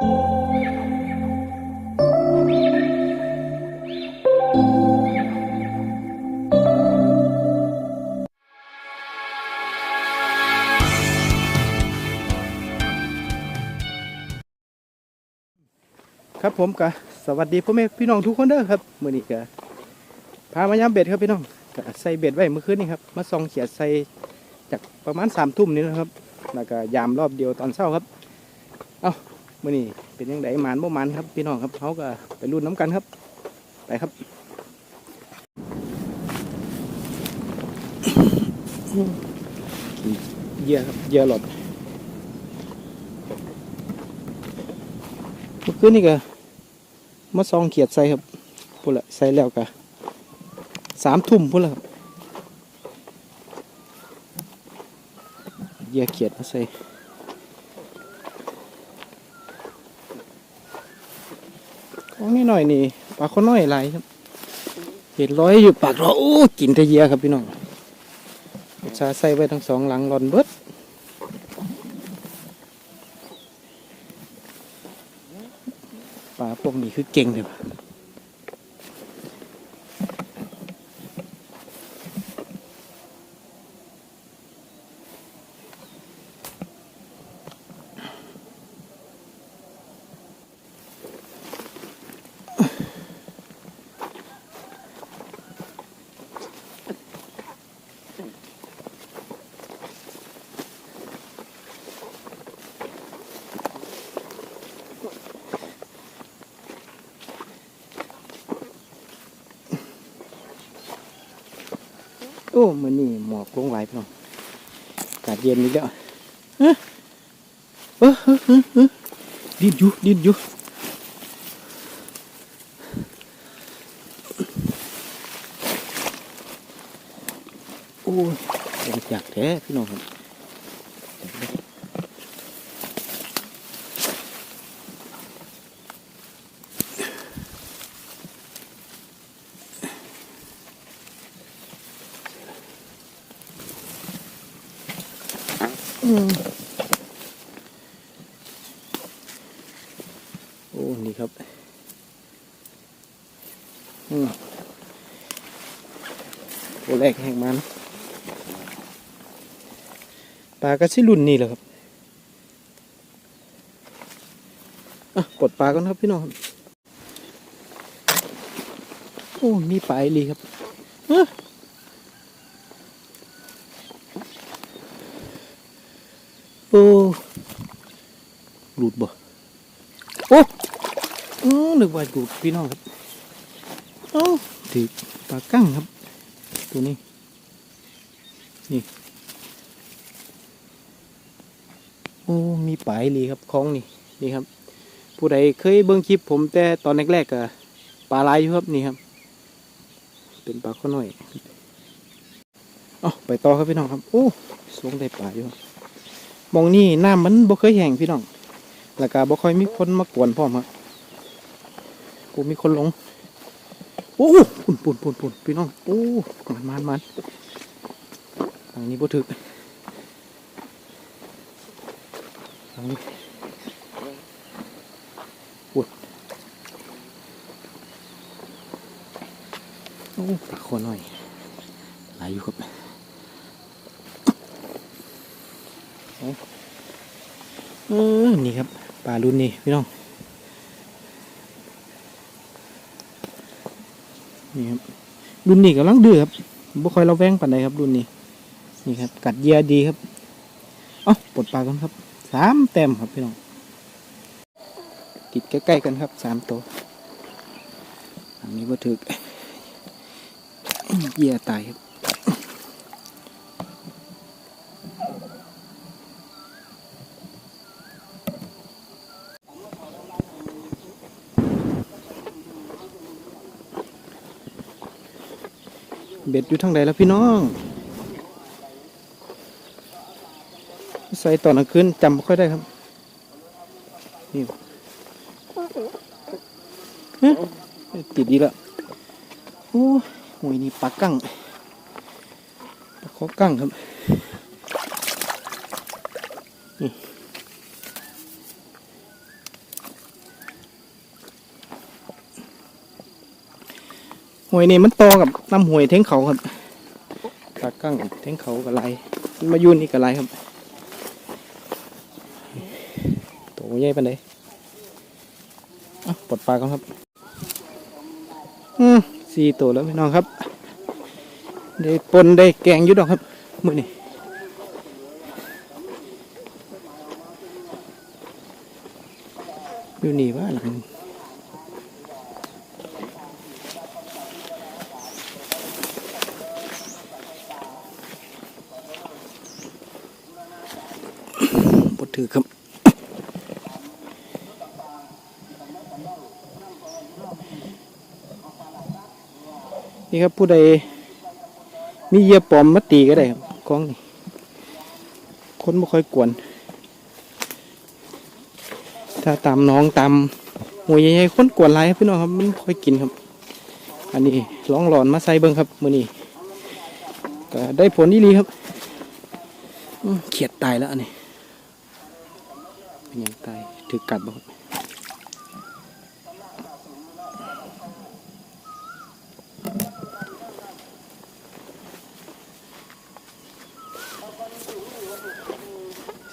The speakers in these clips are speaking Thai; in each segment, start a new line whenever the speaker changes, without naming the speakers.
ครับผมกะสวัสดีพ่อแม่พี่น้องทุกคนเด้อครับมื้อนี้กะพามายามเบ็ดครับพี่น้องกะใส่เบ็ดไว้เมื่อคืนนี้ครับมาส่องเขียดใส่จากประมาณสามทุ่มนี่นะครับแล้วก็ยามรอบเดียวตอนเช้าครับเอา มื้อนี้เป็นยังไงหมานบ่หมานครับพี่น้องครับเขาก็ไปรุ่นน้ำกันครับ ไปครับเยื่อครับเยื่อหลอดเมื่อคืนนี่ก็มาซองเขียดใส่ครับพุ่นละใส่แล้วก็สามทุ่มพุ่นละครับเยื่อเขียดมาใส่ งนี่หน่อยนี่ปลาข้อน้อยหลครับ เห็ดร้อยอยู่ปากเราโอ้กินทะเยื่อครับพี่น้องชาใส่ไว้ทั้งสองหลังรอนเบิดปลาพวกนี้คือเก่งเลยปะ อ้มันนี่หมอกลงไหลายพี่น้องอากาศเย็นอีกแล้วเอ้อเออเออเออเออดินอยู่ดินอยู่โอ้ยเดี๋ยวอยากแท้พี่น้องครับ โอ้ นี่ครับ อืมโอแรกแห่งมันปลากระชิรุ่นนี่แหละครับ อะกดปลากันครับพี่น้อง โอ้ มีปลาอีลีครับเอ้อ โอ้ หลุดบ่ โอ้เออนึกว่าหลุดพี่น้องครับเอ้ถือปลากั้งครับ ตัวนี้ นี่ โอ้ มีปลายลีครับคล้องนี่ นี่ครับ ผู้ใดเคยเบิ่งคลิปผมแต่ตอนแรกๆก็ปลาลายอยู่ครับนี่ครับ เป็นปลาข้อน้อยเอ๋อไปต่อครับพี่น้องครับ โอ้สงได้ปลาอยู่มองนี่น้ำมันบ่เคยแห้งพี่น้อง แล้วก็บ่ค่อยมีคนมากวนพร้อมครับกูมีคนหลงโอ้ปุ่นปุ่นปุ่นปุ่นพี่น้องโอ้มันมันมันทางนี้บ่ถึกทางนี้ปุ่นโอ้ปลาคอหน่อยหลายอยู่ครับ ออนี่ครับปลารุ่นนี้พี่น้อง นี่ครับรุ่นนี้กำลังดื้อครับบ่ค่อยเราแวงปานใดครับรุ่นนี้ นี่ครับ กัดเยียดีครับ เอ้าปลดปลากันครับสามแต้มครับพี่น้อง ติดใกล้ๆกันครับสามตัวอันนี้บ่ถึกเยียตายครับ เบ็ดอยู่ทางใดแล้วพี่น้องใส่ตอนกลางคืนจำไม่ค่อยได้ครับ นี่เอ๊ะติดดีล้วโอ้ยหวยนี่ปลากั้งปลาขอกั้งครับนี่ หวยนี่มันต่อกับน้ำหวยเท้งเขาครับปากกั้งเท้งเขากับไรมันมายุ่นนี่กับไรครับโตัวใหญ่ปานใดอะปลดปลากันครับ อืมสี่ตัวแล้วพี่น้องครับ ได้ปนได้แกงยุดดอกครับมือนี่อยู่นี่ว่าหลังบดถือครับ นี่ครับผู้ใดมีเหยียปลอมมาตีก็ได้ครับกล้องนี่คนไม่ค่อยกวน ถ้าตามน้องตามหัวใหญ่ๆคนกวนไรครับพี่น้องครับมันค่อยกินครับ อันนี้ร้องหลอนมาใส่เบิ้งครับมือนี้ก็ได้ผลดีลีครับเขียดตายแล้วอันนี้เป็นยังตายถือกัดบ่ครับ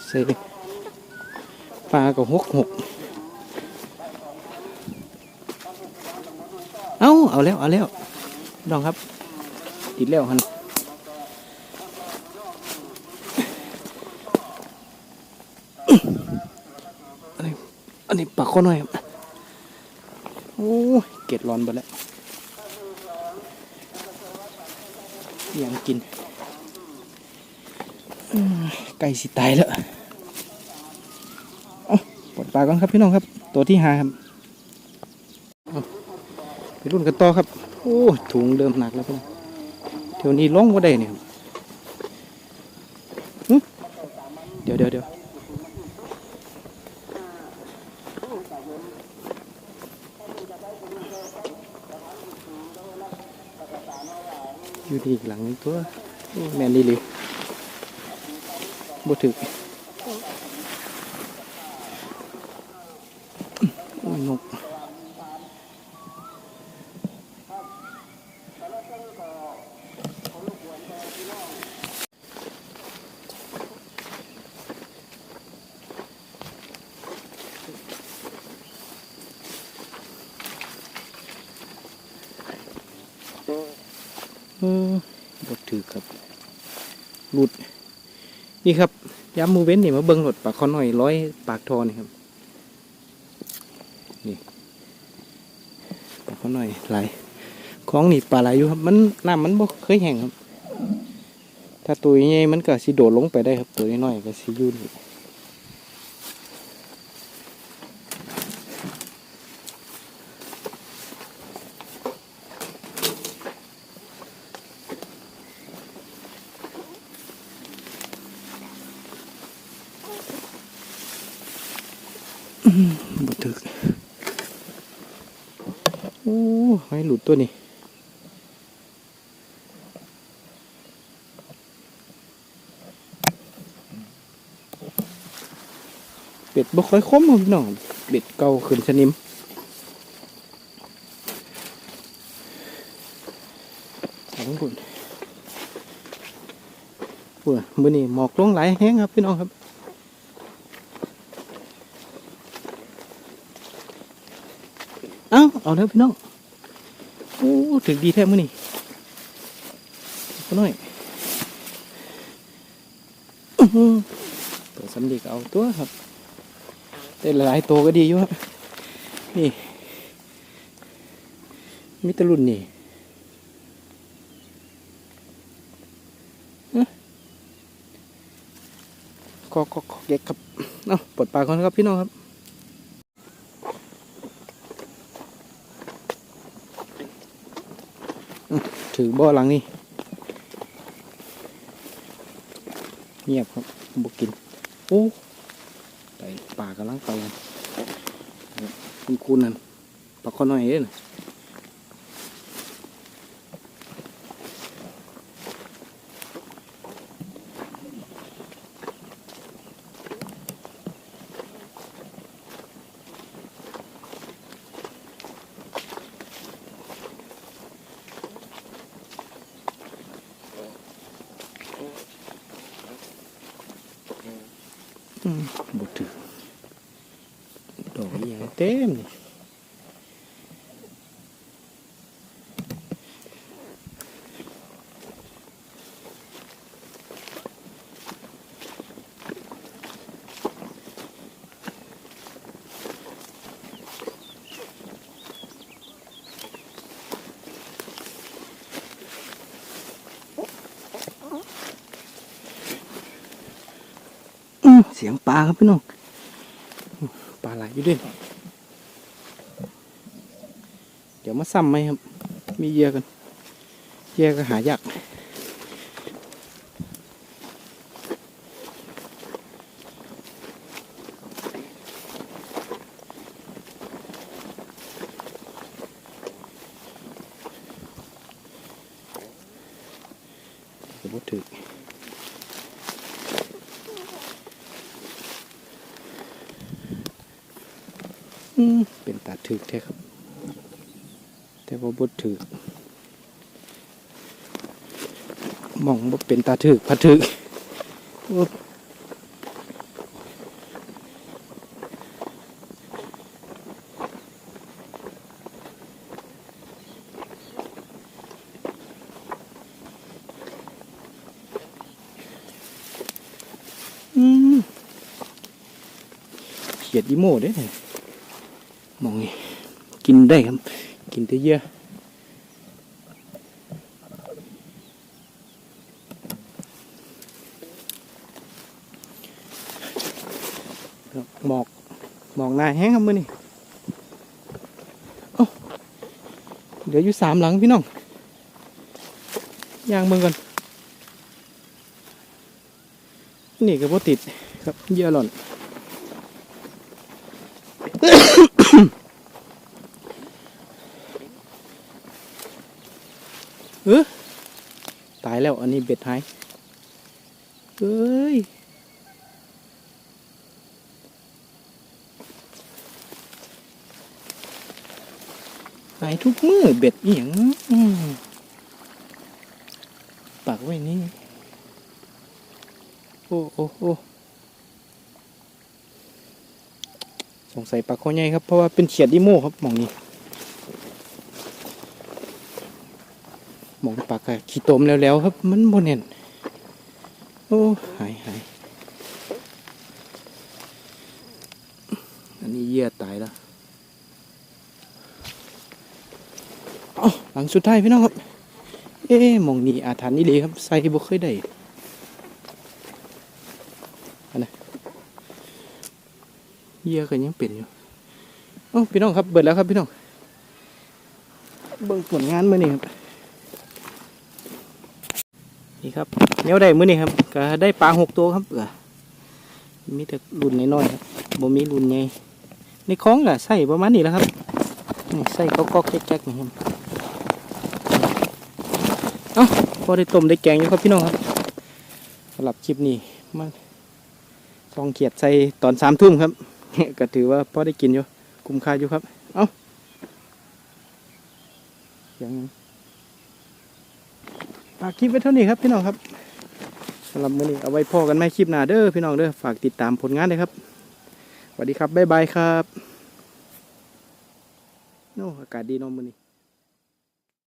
ใส่ปลาก็หกหกเอาเอาแล้ว เอาแล้วลองครับ ติดแล้วฮันอันนี้อันนี้ปลาข้อน้อยครับ โอ้เกล็ดร้อนไปแล้วยังกินไก่สิตายแล้ว ลดปลาก่อนครับพี่น้องครับ ตัวที่หาครับไปรุ่นกันต่อครับ โอ้ถุงเริ่มหนักแล้วพี่น้องเดี๋ยวนี้ล่องว่าได้เนี่ยเดี๋ยวเดี๋ยวเดี๋ยวอยู่ที่อีกหลังนึงตัวแมนดีเลยบ่ถึก โอ้ยนกบดถือครับหลุด นี่ครับย้ำมูเว้นนี่มาเบิ้งรถปากคอหน่อยร้อยปากทอนี่ครับ นี่ปากคอหน่อยไหลของนี่ปลาไหลอยู่ครับ มันน้ำมันบ่เคยแห้งครับ ถ้าตัวใหญ่มันก็สิโดดลงไปได้ครับ ตัวน้อยๆก็สิยุ่นบ่ถึกโอ้ให้หลุดตัวนี้เป็ดบ่ค่อยคมครับพี่น้องเบ็ดเก่าขึ้นสนิมสองคนปุ่นมือนี้หมอกลงหลายแห้งครับพี่น้องครับเอาเอาแล้วพี่น้อง ถึงดีแท้มื้อนี้ก็น้อยตัวสำลีก็เอาตัวครับแต่หลายตัวก็ดีอยู่ครับนี่มิตรรุ่นนี่เอ๊ะขอขอขอเด็กครับ เอาปลดปลากก่อนครับพี่น้องครับ ถือบ่อหลังนี่เงียบครับบุกิน โอ้ไปป่ากำลังไปกันคุณคุณนั่นปลาข้อน้อยเด้นะ อืมบดถือดอกอหย่าง เสียงปลาครับพี่น้องปลาไหลอยู่ด้วยเดี๋ยวมาซ้ำไหมครับ มีเยื่อกันเยื่อก็หายากเดี๋ยวบ่ถือ เป็นตาถึกแท้ครับ แต่ว่าบดถึกมองว่าเป็นตาถึกพัดถึกโอ้อืมเขียดอีโม่เด้เนี่ย มองนี่กินได้ครับ กินได้เยอะหมอกหมอกหนาแห้งครับมือนี่เอ้เดี๋ยวอยู่สามหลังพี่น้องย่างเบิ่งก่อน นี่ก็บ่ติดครับเยอะหล่อน เออตายแล้วอันนี้เบ็ดหายเอ้ยหายทุกมือเบ็ดเอียงปากไว้นี่ โอ้โอ้โอ้ส งสัยปลาคอใหญ่ครับ เพราะว่าเป็นเขียดดิโม่ครับมองนี้มองปลากอะขี้ตมแล้วๆครับ มันโมเน่นโอ้หายหายอันนี้เยื่อตายแล้วเอ้าหลังสุดท้ายพี่น้องครับ เอ๊มองนี้อาถรรพ์นี่เลยครับ ใส่บ่เคยได้อันนะ เยื่อก็ยังเป็นอยู่เอ้พี่น้องครับเบิดแล้วครับพี่น้องเบิ่งผลงานมือนี้ครับนี่ครับเนี้ยได้มือนี้ครับก็ได้ปลาหกตัวครับเออมีแต่รุ่นน้อยๆครับบ่มีรุ่นใหญ่ในคล้องก็ใส่ประมาณนี้แล้วครับนี่ใส่ก๊อกๆแจ๊กๆนี่ครับเอ้าพอได้ต้มได้แกงอยู่ครับพี่น้องครับสำหรับคลิปนี้มาซองเขียดใส่ตอนสามทุ่มครับ ก็ถือว่าพอได้กินอยู่คุ้มค่าอยู่ครับ เอ้ายังฝากคลิปไว้เท่านี้ครับพี่น้องครับสำหรับมื้อนี้เอาไว้พอกันไม่คลิปหน้าเด้อพี่น้องเด้อฝากติดตามผลงานเลยครับสวัสดีครับบ๊ายบายครับโน้อากาศดีเน้องมื้อนี้